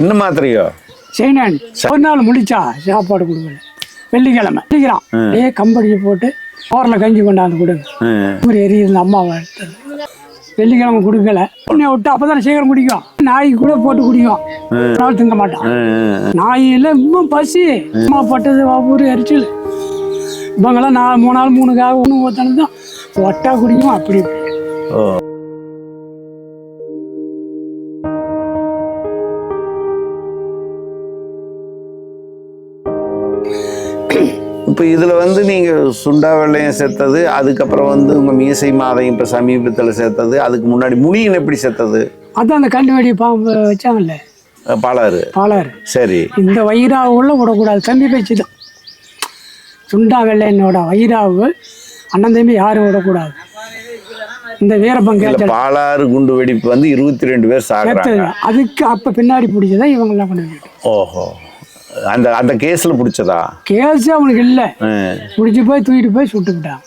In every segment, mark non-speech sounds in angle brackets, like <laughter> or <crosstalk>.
என்ன மாத்திரையோ? செய்யணும் ஒரு நாள் முடிச்சா சாப்பாடு கொடுக்கல வெள்ளிக்கிழமை. வெள்ளிக்கிறான் ஏ கம்படியை போட்டு ஓரில் கஞ்சி கொண்டாந்து கொடுங்க. ஒரு எரியுது அம்மாவை எடுத்தது வெள்ளிக்கிழமை கொடுக்கல. உன்னை விட்டு அப்பதான் சீக்கிரம் குடிக்கும். நாய்க்கு கூட போட்டு குடிக்கும். நாள் திங்க மாட்டான். நாயில இன்னும் பசி. அம்மா பட்டது ஒவ்வொரு எரிச்சல். இவங்கெல்லாம் நாலு மூணு நாள் மூணுக்காக ஒன்று ஊத்தணும் தான் ஒட்டா குடிக்கும் அப்படி ஓ. இப்போ இதில் வந்து நீங்கள் சுண்டா வெள்ளையம் சேர்த்தது அதுக்கப்புறம் வந்து உங்கள் மீசை மாதையும் இப்போ சமீபத்தில் சேர்த்தது அதுக்கு முன்னாடி முனியன் எப்படி சேர்த்தது? அதான் அந்த கண்டு வெடி பாம்பு வச்சாங்கல்ல. பாலாறு. பாலாறு. சரி. இந்த வயிறாவு உள்ள விடக்கூடாது தம்பி பேச்சு தான் சுண்டா வெள்ளையனோட வயிறாவு அண்ணன் தம்பி யாரும் விடக்கூடாது. இந்த கேட்டது பாலாறு குண்டு வெடிப்பு வந்து இருபத்தி ரெண்டு பேர் சாகுறாங்க. அதுக்கு அப்போ பின்னாடி பிடிச்சதா இவங்கெல்லாம் கொண்டு ஓஹோ. அந்த அந்த கேஸில் பிடிச்சதா? கேஸ் அவனுக்கு இல்லை. பிடிச்சி போய் தூக்கிட்டு போய் சுட்டுக்கிட்டான்.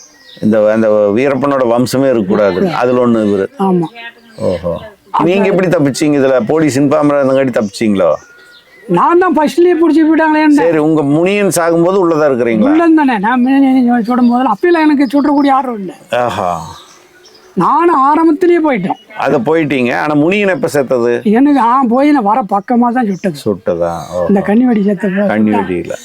இந்த அந்த வீரப்பனோட வம்சமே இருக்கக்கூடாது. அதில் ஒன்று இவர். ஆமாம் ஓஹோ. நீங்க எப்படி தப்பிச்சீங்க இதுல? போலீஸ் இன்ஃபார்மரா இருந்தங்காட்டி தப்பிச்சீங்களோ? நான் தான் ஃபர்ஸ்ட்லேயே பிடிச்சி போயிட்டாங்களேன்னு சரி உங்க முனியன் சாகும்போது உள்ளதா இருக்கிறீங்களா? உள்ளம் தானே நான் சுடும் போதெல்லாம் அப்பெல்லாம் எனக்கு சுடக்கூடிய ஆர்வம் இல்லை. ஆஹா. நானும் ஆரம்பத்திலேயே போயிட்டேன். அத போயிட்டீங்க. ஆனா முனியன் எப்ப செத்தது? எனக்கு ஆ போய் நான் வர பக்கமாக தான் சுட்டது. சுட்டதா? இந்த கன்னி வெடி செத்த கண்ணி வெடியில.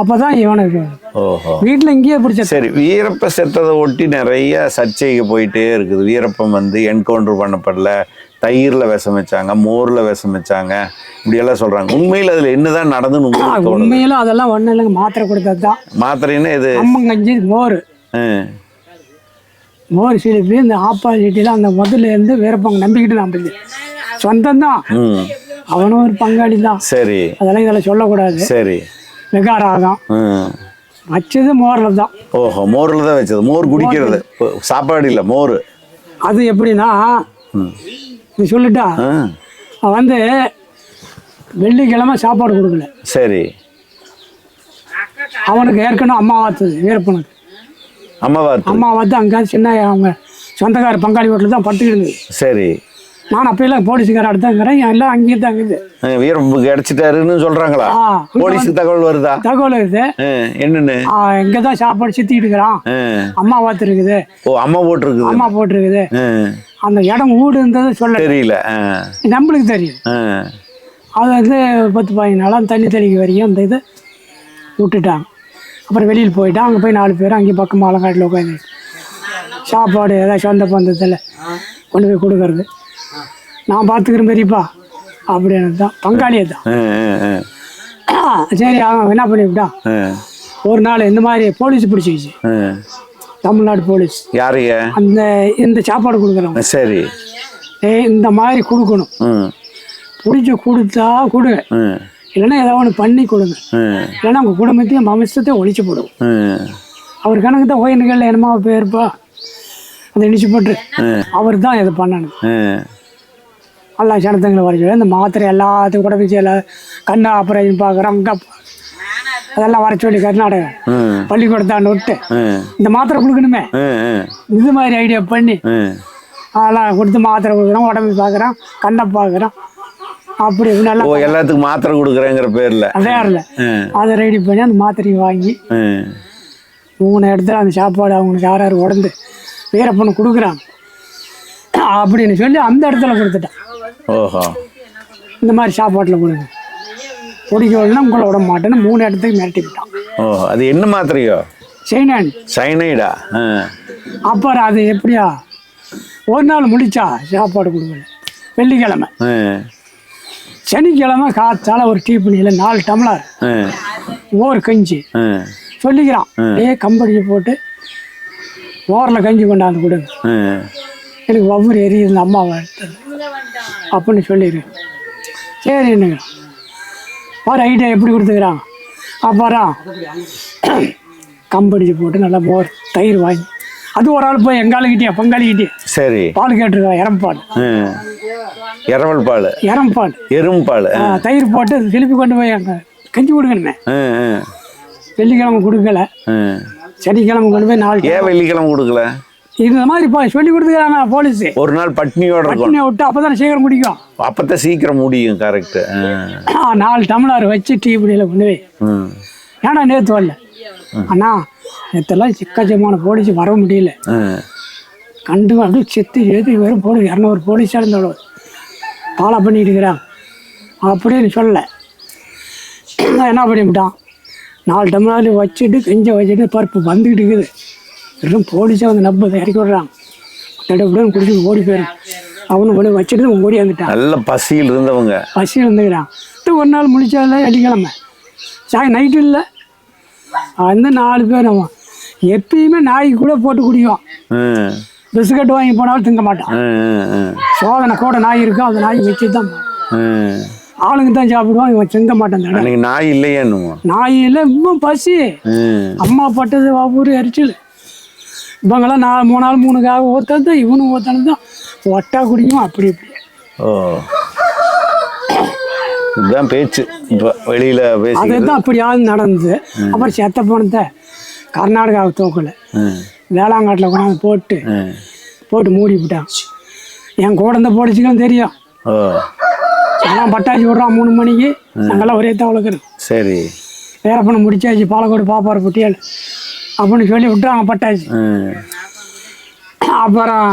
அப்போ தான் இவனுக்கு ஓஹோ. வீட்டில் இங்கேயே பிடிச்ச சரி வீரப்ப செத்ததை ஒட்டி நிறைய சர்ச்சைக்கு போயிட்டே இருக்குது. வீரப்பன் வந்து என்கவுண்டர் பண்ணப்படல. தயிர்ல விஷம் வச்சாங்க மோர்ல விஷம் வச்சாங்க இப்படி எல்லாம் சொல்றாங்க. உண்மையில அதுல என்னதான் நடந்துன்னு உண்மையில அதெல்லாம் ஒன்றும் இல்லைங்க. மாத்திரை கொடுத்தது தான் மாத்திரைன்னா இது அம்மங்கஞ்சி மோர். மோர் சிலிப்பி இந்த ஆப்பாசிட்டியில் அந்த முதல்ல இருந்து வீரப்பங்க நம்பிக்கிட்டு நம்புது சொந்தம் தான் அவனும் ஒரு பங்காளி தான் சரி. அதெல்லாம் இதில் சொல்லக்கூடாது. சரி. விகாராகம் வச்சது மோரில் தான் ஓஹோ மோரில் தான் வச்சது. மோர் குடிக்கிறது. சாப்பாடு இல்லை மோர். அது எப்படின்னா இது சொல்லிட்டா வந்து வெள்ளிக்கிழமை சாப்பாடு கொடுக்கல. சரி. அவனுக்கு ஏற்கனவே அம்மா வாத்துது வீரப்பனுக்கு. அம்மா பார்த்து அம்மா வாத்து அங்கே சின்ன அவங்க சொந்தக்கார பங்காளி வீட்டில் தான் படுத்துக்கிட்டு இருந்தது. சரி. நான் அப்பெல்லாம் போலீஸுக்கார அடுத்தாங்கிறேன் எல்லாம் அங்கேயே தான் இருக்குது. வீரப்ப கிடைச்சிட்டாருன்னு சொல்றாங்களா? போலீஸுக்கு தகவல் வருதா? தகவல் ஆ, என்னன்னு? இங்கே தான் சாப்பாடு சித்திட்டு இருக்கிறான். அம்மா வாத்து இருக்குது. ஓ அம்மா போட்டிருக்குது. அம்மா போட்டிருக்குது. அந்த இடம் ஊடு இருந்தது சொல்ல தெரியல நம்மளுக்கு தெரியும். அது வந்து பத்து நாளாக தண்ணி தெளிக்க வரைக்கும் அந்த இதை விட்டுட்டாங்க. அப்புறம் வெளியில் போயிட்டான் அங்கே போய் நாலு பேர் அங்கேயும் பக்கம் ஆலங்காட்டில் உட்காந்து சாப்பாடு ஏதாவது சொந்த பந்தத்தில் கொண்டு போய் கொடுக்கறது. நான் பார்த்துக்கிறேன் பெரியப்பா. அப்படின்னு தான். பங்காளியே தான் சரி அவன் என்ன பண்ணிவிட்டான் ஒரு நாள் இந்த மாதிரி போலீஸ் பிடிச்சிக்கிச்சு. தமிழ்நாடு போலீஸ். யாருங்க அந்த இந்த சாப்பாடு கொடுக்குறவங்க சரி. இந்த மாதிரி கொடுக்கணும். பிடிச்சி கொடுத்தா கொடுங்க. இல்லைன்னா ஏதோ ஒன்று பண்ணி கொடுங்க. இல்லைன்னா உங்கள் குடும்பத்தையும் வம்சத்தையும் ஒழிச்சு போடுவோம் ம் அவர் கணக்கு தான் கோயில்கள் என்னமா பேருப்பா அதை இடிச்சு போட்டு அவர் தான் இதை பண்ணணும். எல்லா ஜனத்தங்களை வர சொல்லி இந்த மாத்திரை எல்லாத்துக்கும் கூட வச்சு எல்லாம் கண்ணு ஆப்ரேஷன் பார்க்குறோம் அங்கே அதெல்லாம் வர சொல்லி கர்நாடகா. ம் பள்ளிக்கூடத்தாண்டு விட்டு இந்த மாத்திரை கொடுக்கணுமே. இது மாதிரி ஐடியா பண்ணி அதெல்லாம் கொடுத்து மாத்திரை கொடுக்குறோம் உடம்பு பார்க்குறோம் கண்ணை பார்க்குறோம். அப்படி நல்லா ஓ எல்லாத்துக்கும் மாத்திரை கொடுக்குறேங்கிற பேர்ல. ம் அதை ரெடி பண்ணி அந்த மாத்திரையை வாங்கி மூணு இடத்துல அந்த சாப்பாடு அவங்களுக்கு யார் யார் உடந்து வீரப்பண்ணு கொடுக்குறாங்க. அப்படின்னு சொல்லி அந்த இடத்துல கொடுத்துட்டான். ஓஹோ. இந்த மாதிரி சாப்பாட்டில் கொடுங்க. பிடிக்க விடலாம் உங்களை விட மாட்டேன்னு மூணு இடத்துக்கு மிரட்டி விட்டான். ஓ அது என்ன மாத்திரையோ? சைனைடா ஆ. அப்புறம் அது எப்படியா? ஒரு நாள் முடிச்சா சாப்பாடு கொடுக்கல. வெள்ளிக்கிழமை. சனிக்கிழமை காத்தால ஒரு டீ பண்ணியில் நாலு டம்ளர். ஓர் கஞ்சி. சொல்லிக்கிறான். ஏ கம்படியை போட்டு ஓரில் கஞ்சி கொண்டாந்து கொடுங்க எனக்கு ஒவ்வொரு எரியுது அம்மாவை எடுத்தது அப்படின்னு சொல்லிடு சரின்னு பாரு ஐடியா எப்படி கொடுத்துக்கிறான். அப்புறம் கம்படிச்சு போட்டு நல்லா மோர் தயிர் வாங்கி அது ஒரு ஆள் போய் எங்காளுக்கிட்டே பங்காளிக்கிட்டே சரி. பால் கேட்டுருக்கா இறம்பால் இரவல் பால். இறம்பால் எறும்பு பால். ஆ, தயிர் போட்டு திருப்பி கொண்டு போய் கஞ்சி கொடுக்கணுமே வெள்ளிக்கிழமை கொடுக்கல. சனிக்கிழமை கொண்டு போய் நாலு ஏன் வெள்ளிக்கிழமை கொடுக்கல? இந்த மாதிரி இப்போ சொல்லி கொடுத்துக்கிறாங்க போலீஸு. ஒரு நாள் பட்னியோட பட்டினியை விட்டு அப்போ தானே சீக்கிரம் முடிக்கும். அப்பதான் சீக்கிரம் முடியும் கரெக்ட் நாலு டம்ளர் வச்சு டீ பிடியில் கொண்டு போய். ஏன்னா நேற்று வரல? அண்ணா நேற்றெல்லாம் சிக்கச்சமான போலீஸ் வர முடியல. கண்டு அப்படியே செத்து எழுதி வெறும் போலீஸ் இரநூறு போலீஸாக இருந்தோட ஃபாலோ பண்ணிட்டு இருக்கிறான் அப்படின்னு சொல்லலை என்ன பண்ணிவிட்டான்? நாலு டம்ளர் வச்சுட்டு கெஞ்ச வச்சுட்டு பருப்பு வந்துக்கிட்டு இருக்குது. வெறும் போலீஸாக வந்து நம்ப இறக்கி விடுறான் தடவுடன் குடிச்சிட்டு ஓடி போயிடும் அவனு கொண்டு வச்சுட்டு ஓடி வந்துட்டான். நல்ல பசியில் இருந்தவங்க பசி இருந்துக்கிறான் ஒரு நாள் முடிச்சால வெள்ளிக்கிழமை சாய் நைட்டு இல்லை. அந்த நாலு பேர் அவன் எப்பயுமே நாய்க்கு கூட போட்டு குடிக்கும். ம், பிஸ்கட் வாங்கி போனாலும் திங்க மாட்டான். சோதனை கூட நாய் இருக்கும் அந்த நாய் வச்சு தான். ஆளுங்க தான் சாப்பிடுவான் இவன் திங்க மாட்டான் தடவை அன்னைக்கு நாய் நாயில் இன்னும் பசி. அம்மா பட்டது ஒவ்வொரு எரிச்சல். இவங்கெல்லாம் நாலு மூணு நாள் மூணுக்காக ஒருத்தன் தான் இவனும் ஒருத்தனும் தான். ஒட்டா குடிக்கும் அப்படி இப்படி. ஓ. இதுதான் பேச்சு. இப்போ வெளியில பேசி அதுதான் அப்படியாவது நடந்தது. அப்புறம் செத்த பணத்தை கர்நாடகாவை தூக்கலை. வேளாங்காட்டில் கொண்டாந்து போட்டு. போட்டு மூடி விட்டான். என் கூட இருந்த போலீஸுக்கும் தெரியும். எல்லாம் பட்டாச்சு விட்றான் மூணு மணிக்கு. நாங்கெல்லாம் ஒரே தான் வளர்க்குறோம் சரி. வேறப்பண்ண முடிச்சாச்சு பாலக்கோடு பாப்பார் குட்டியால் அப்படின்னு சொல்லி விட்டுறாங்க பட்டாச்சு ம், அப்புறம்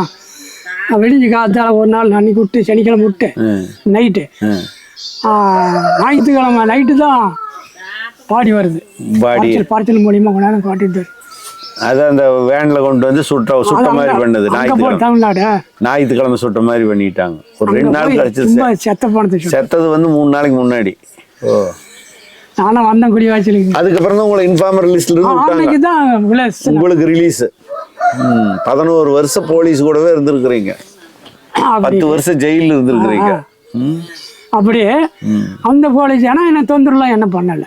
வெளிஞ்சு காத்தால ஒரு நாள் அன்னைக்கு விட்டு சனிக்கிழமை விட்டு நைட்டு. ஞாயிற்றுக்கிழமை நைட்டு தான் பாடி வருது. பாடி பார்சல் மூலியமாக கொண்டாந்து காட்டிட்டு. அது அந்த வேன்ல கொண்டு வந்து சுட்ட சுட்ட மாதிரி பண்ணது. ஞாயிற்றுக்கிழமை. ஞாயிற்றுக்கிழமை சுட்ட மாதிரி பண்ணிட்டாங்க. ஒரு ரெண்டு நாள் கழிச்சு செத்த பணத்தை சொல்லி செத்தது வந்து மூணு நாளைக்கு முன்னாடி. ஓ. நானும் வந்தேன் குடி வாய்ச்சலுக்கு. அதுக்கப்புறம் தான் உங்களை இன்ஃபார்மர் லிஸ்ட்ல இருந்து உங்களுக்கு ரிலீஸ் பதினோரு வருஷம் போலீஸ் கூடவே இருந்திருக்கிறீங்க. பத்து வருஷம் ஜெயிலில் இருந்திருக்கிறீங்க. ம், அப்படியே அந்த போலீஸ் ஏன்னா என்ன தொந்தரலாம் என்ன பண்ணல.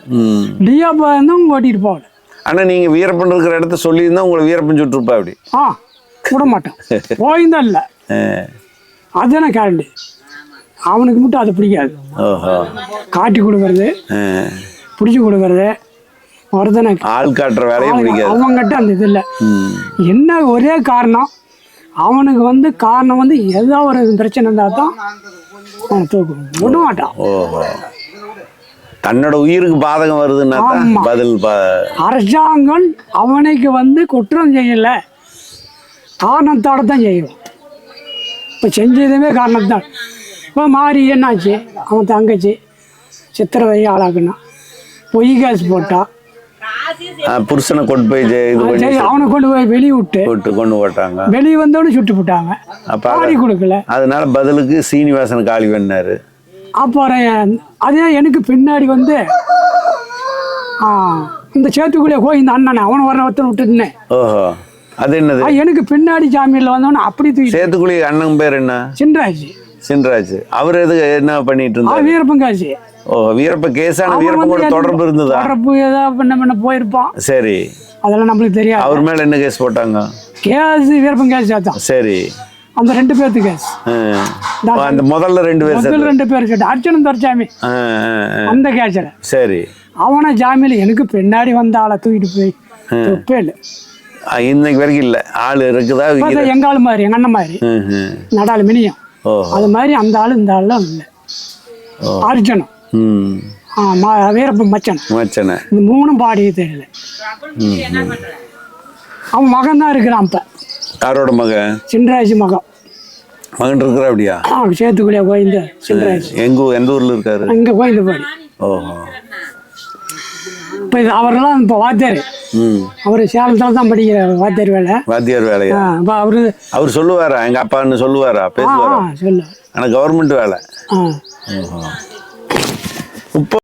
டிஆப்பா இருந்தும் ஓட்டிட்டு போகல. ஆனா நீங்க வீரப்பன் இருக்கிற இடத்த சொல்லியிருந்தா உங்களை வீரப்பன் சுட்டுருப்பா அப்படி. ஆ விட மாட்டேன் போயிருந்தா இல்லை. <laughs> ஆ. அது எனக்கு கேரண்டி. அவனுக்கு மட்டும் அது பிடிக்காது. காட்டி கொடுக்கறது. பிடிச்சி கொடுக்கறது ஒருத்தனை ஆள் காட்டுற வேலையே பிடிக்காது. அவங்ககிட்ட அந்த இது இல்லை. என்ன ஒரே காரணம்? அவனுக்கு வந்து காரணம் வந்து ஏதோ ஒரு பிரச்சனை இருந்தால் தான் தூக்கும் விட மாட்டான் ஓஹோ. தன்னோட உயிருக்கு பாதகம் வருதுன்னா. பதில் அரசாங்கம் அவனுக்கு வந்து குற்றம் செய்யலை. காரணத்தோட தான் செய்யும். இப்போ செஞ்சதுமே காரணத்தான் இப்போ மாறி என்னாச்சு? அவன் தங்கச்சி. சித்திரவதை ஆளாக்குனா. பொய் கேஸ் போட்டா. ஆ, புருஷனை கொண்டு போய் இது பண்ணி அவனை கொண்டு போய் வெளியே விட்டு போட்டு கொண்டு போட்டாங்க. வெளியே வந்தோடனே சுட்டு போட்டாங்க. அப்ப கொடுக்கல. அதனால பதிலுக்கு சீனிவாசன் காலி பண்ணாரு. அப்புறம் அதே எனக்கு பின்னாடி வந்து இந்த சேத்துக்குள்ளே போய் இந்த அண்ணனை அவனை வர ஒருத்தன் விட்டுருந்தேன் ஓஹோ. அது என்னது? எனக்கு பின்னாடி ஜாமீனில் வந்தவன அப்படி தூக்கி சேத்துக்குழி அண்ணன் பேர் என்ன? சின்ராஜ். சின்ராஜ் அவர் எது என்ன பண்ணிட்டு இருந்தார்? வீரப்பங்காசி ஓ வீரப்ப கேஸான வீரப்ப கூட தொடர்பு இருந்ததா? தொடர்பு ஏதாவது பண்ண பண்ண போயிருப்பான். சரி. அதெல்லாம் நம்மளுக்கு தெரியாது. அவர் மேல என்ன கேஸ் போட்டாங்க? கேஸ் வீரப்பங்காசி தான் சரி. அந்த ரெண்டு பேர்த்து கேஸ். அந்த முதல்ல ரெண்டு பேர் முதல் ரெண்டு பேர் கேட்டு அர்ச்சனம் துரைச்சாமி. அந்த கேஸில். சரி. அவனை ஜாமீனில் எனக்கு பின்னாடி வந்த ஆளை தூக்கிட்டு போய் இல்லை. இன்னைக்கு வரைக்கும் இல்ல. ஆள் இருக்குதா? எங்க ஆளு மாதிரி எங்க அண்ணன் மாதிரி. நடாலு மினியம். அது மாதிரி அந்த ஆளு இந்த ஆளுலாம் இல்லை. அர்ஜுனம் ம். ஆ, ம- வீரப்பன் மச்சன். மச்சனை. இந்த மூணும் பாடியே தெரியல. அவன் மகன் தான் இருக்கிறான் இப்போ. யாரோட மகன்? சின்ராஜ் மகன். மகன் இருக்கிறா அப்படியா? சேத்துக்குள்ளே கோயந்த சின்ராஜ். எங்க எந்த ஊர்ல இருக்காரு? அங்கே கோயந்த பாடி. ஓஹோ. இப்போ இது அவரெல்லாம் இப்போ வாத்தியார். அவர் சேலத்தில் தான் படிக்கிறார் வாத்தியார் வேலை. வாத்தியார் வேலையா? ஆ இப்போ அவரு அவர் சொல்லுவாரா? எங்க அப்பான்னு சொல்லுவாரா? பேசுவாரா? சொல்லு ஆனா கவர்மெண்ட் வேலை. இப்போ